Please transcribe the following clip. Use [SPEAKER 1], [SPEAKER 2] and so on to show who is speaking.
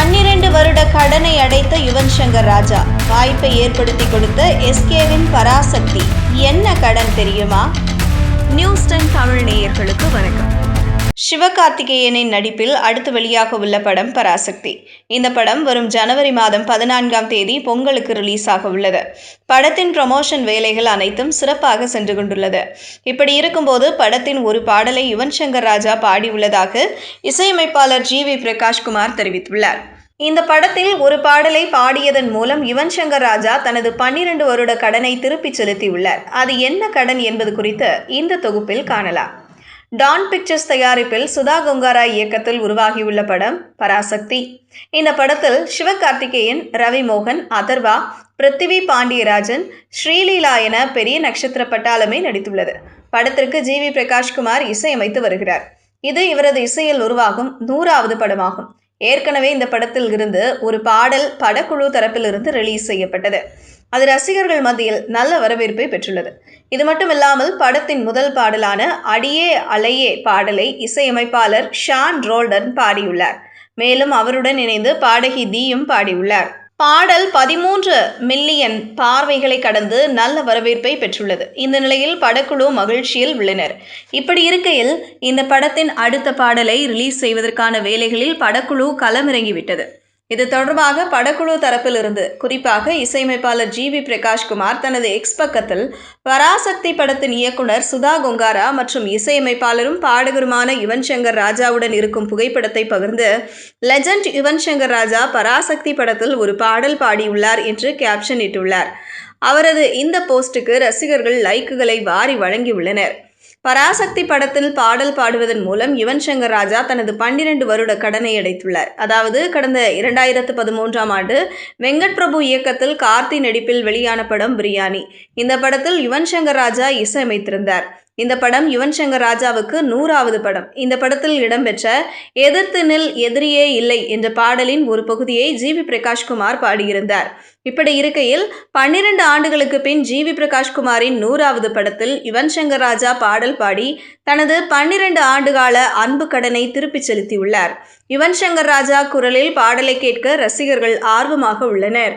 [SPEAKER 1] பன்னிரண்டு வருட கடனை அடைத்த யுவன் சங்கர் ராஜா வாய்ப்பை ஏற்படுத்தி கொடுத்த எஸ்கேவின் பராசக்தி என்ன கடன் தெரியுமா நியூஸ் டென் தமிழ் நேயர்களுக்கு வணக்கம் சிவகார்த்திகேயனின் நடிப்பில் அடுத்து வெளியாக உள்ள படம் பராசக்தி இந்த படம் வரும் ஜனவரி மாதம் பதினான்காம் தேதி பொங்கலுக்கு ரிலீஸ் ஆக உள்ளது படத்தின் ப்ரமோஷன் வேலைகள் அனைத்தும் சிறப்பாக சென்று கொண்டுள்ளது இப்படி இருக்கும்போது படத்தின் ஒரு பாடலை யுவன் சங்கர் ராஜா பாடியுள்ளதாக இசையமைப்பாளர் ஜி வி பிரகாஷ்குமார் தெரிவித்துள்ளார் இந்த படத்தில் ஒரு பாடலை பாடியதன் மூலம் யுவன் சங்கர் ராஜா தனது பன்னிரண்டு வருட கடனை திருப்பிச் செலுத்தியுள்ளார் அது என்ன கடன் என்பது குறித்து இந்த தொகுப்பில் காணலாம் டான் பிக்சர்ஸ் தயாரிப்பில் சுதா கொங்காரா இயக்கத்தில் உருவாகியுள்ள படம் பராசக்தி இந்த படத்தில் சிவகார்த்திகேயன் ரவி மோகன் அதர்வா பிருத்திவி பாண்டியராஜன் ஸ்ரீலீலா என பெரிய நட்சத்திர பட்டாளமே நடித்துள்ளது படத்திற்கு ஜி வி பிரகாஷ்குமார் இசையமைத்து வருகிறார் இது இவரது இசையில் உருவாகும் நூறாவது படமாகும் ஏற்கனவே இந்த படத்தில் இருந்து ஒரு பாடல் படக்குழு தரப்பிலிருந்து ரிலீஸ் செய்யப்பட்டது அது ரசிகர்கள் மத்தியில் நல்ல வரவேற்பை பெற்றுள்ளது இது மட்டும் இல்லாமல் படத்தின் முதல் பாடலான அடியே அலையே பாடலை இசையமைப்பாளர் ஷான் ரோல்டன் பாடியுள்ளார் மேலும் அவருடன் இணைந்து பாடகி தீயும் பாடியுள்ளார் பாடல் பதிமூன்று மில்லியன் பார்வைகளை கடந்து நல்ல வரவேற்பை பெற்றுள்ளது இந்த நிலையில் படக்குழு மகிழ்ச்சியில் உள்ளனர் இப்படி இருக்கையில் இந்த படத்தின் அடுத்த பாடலை ரிலீஸ் செய்வதற்கான வேலைகளில் படக்குழு களமிறங்கிவிட்டது இது தொடர்பாக படக்குழு தரப்பிலிருந்து குறிப்பாக இசையமைப்பாளர் ஜி வி பிரகாஷ்குமார் தனது எக்ஸ் பக்கத்தில் பராசக்தி படத்தின் இயக்குனர் சுதா கொங்காரா மற்றும் இசையமைப்பாளரும் பாடகருமான யுவன் சங்கர் ராஜாவுடன் இருக்கும் புகைப்படத்தை பகிர்ந்து லெஜண்ட் யுவன் சங்கர் ராஜா பராசக்தி படத்தில் ஒரு பாடல் பாடியுள்ளார் என்று கேப்ஷன் இட்டுள்ளார் அவரது இந்த போஸ்டுக்கு ரசிகர்கள் லைக்குகளை வாரி வழங்கியுள்ளனர் பராசக்தி படத்தில் பாடல் பாடுவதன் மூலம் யுவன் சங்கர் ராஜா தனது பன்னிரண்டு வருட கடனை அடைத்துள்ளார் அதாவது கடந்த இரண்டாயிரத்து பதிமூன்றாம் ஆண்டு வெங்கட் பிரபு இயக்கத்தில் கார்த்தி நடிப்பில் வெளியான படம் பிரியாணி இந்த படத்தில் யுவன் சங்கர் ராஜா இசையமைத்திருந்தார் இந்த படம் யுவன் சங்கர் ராஜாவுக்கு நூறாவது படம் இந்த படத்தில் இடம்பெற்ற எதிர்த்து நில் எதிரியே இல்லை என்ற பாடலின் ஒரு பகுதியை ஜி வி பிரகாஷ்குமார் பாடியிருந்தார் இப்படி இருக்கையில் பன்னிரண்டு ஆண்டுகளுக்கு பின் ஜி வி பிரகாஷ்குமாரின் நூறாவது படத்தில் யுவன் சங்கர் ராஜா பாடல் பாடி தனது பன்னிரண்டு ஆண்டுகால அன்பு கடனை திருப்பிச் செலுத்தியுள்ளார் யுவன் சங்கர் ராஜா குரலில் பாடலை கேட்க ரசிகர்கள் ஆர்வமாக உள்ளனர்